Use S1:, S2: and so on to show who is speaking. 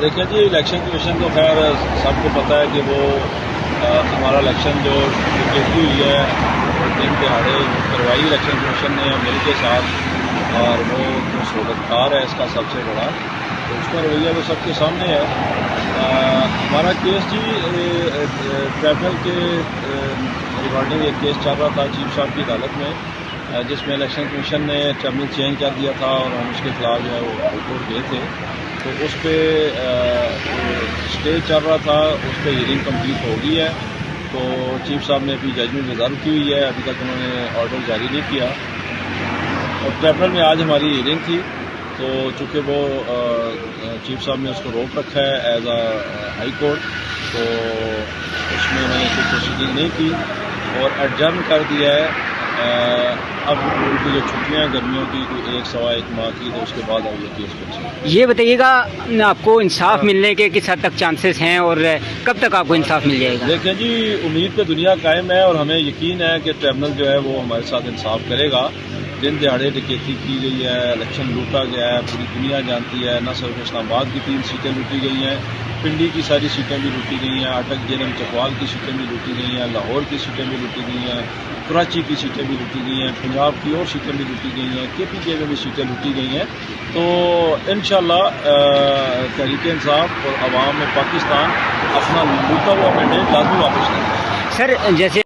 S1: دیکھیں جی election commission تو خیر سب کو پتہ ہے کہ وہ ہمارا الیکشن جو کیسی ہوئی ہے، دن دہاڑے وہ کروائی الیکشن کمیشن نے مل کے ساتھ، اور وہ جو سہولتکار ہے، اس کا سب سے بڑا، تو اس کا رویہ وہ سب کے سامنے ہے۔ ہمارا کیس جی ٹریبل کے ریگارڈنگ ایک کیس چل رہا تھا چیف صاحب کی عدالت میں جس میں الیکشن کمیشن نے ٹریبل چینج کر دیا تھا اور ہم اس کے خلاف جو ہے وہ ہائی کورٹ گئے تھے۔ تو اس پہ اسٹے چل رہا تھا، اس پہ ہیئرنگ کمپلیٹ ہو گئی ہے۔ تو چیف صاحب نے ابھی ججمنٹ ریزرو کی ہوئی ہے۔ ابھی تک انہوں نے آرڈر جاری نہیں کیا۔ اور ٹریبل میں آج ہماری ہیئرنگ تھی۔ تو چونکہ وہ چیف صاحب نے اس کو روک رکھا ہے ایز اے ہائی کورٹ تو اس میں انہوں نے کوئی پروسیڈنگ نہیں کی۔ اور ایڈجرن کر دیا ہے اب ان کی جو چھٹیاں گرمیوں کی ایک سوا ایک ماہ کی تو اس کے بعد اب یہ کیس
S2: یہ بتائیے گا آپ کو انصاف ملنے کے کس حد تک چانسز ہیں اور کب تک آپ کو انصاف مل جائے گا؟
S1: دیکھیں جی امید پہ دنیا قائم ہے اور ہمیں یقین ہے کہ ٹریبونل جو ہے وہ ہمارے ساتھ انصاف کرے گا۔ دن دہاڑے ڈکیتی کی گئی ہے، الیکشن لوٹا گیا ہے، پوری دنیا جانتی ہے، نہ صرف اسلام آباد کی تین سیٹیں لوٹی گئی ہیں، پنڈی کی ساری سیٹیں بھی لوٹی گئی ہیں اٹک جیلم چکوال کی سیٹیں بھی لوٹی گئی ہیں، لاہور کی سیٹیں بھی لوٹی گئی ہیں، کراچی کی سیٹیں بھی لوٹی گئی ہیں، پنجاب کی اور سیٹیں بھی لوٹی گئی ہیں، کے پی کے میں بھی سیٹیں لوٹی گئی ہیں۔ تو انشاءاللہ شاء تحریک انصاف اور عوام میں پاکستان اپنا لوٹا ہوا مینڈیٹ لازمی واپس لیں گے
S2: سر، جیسے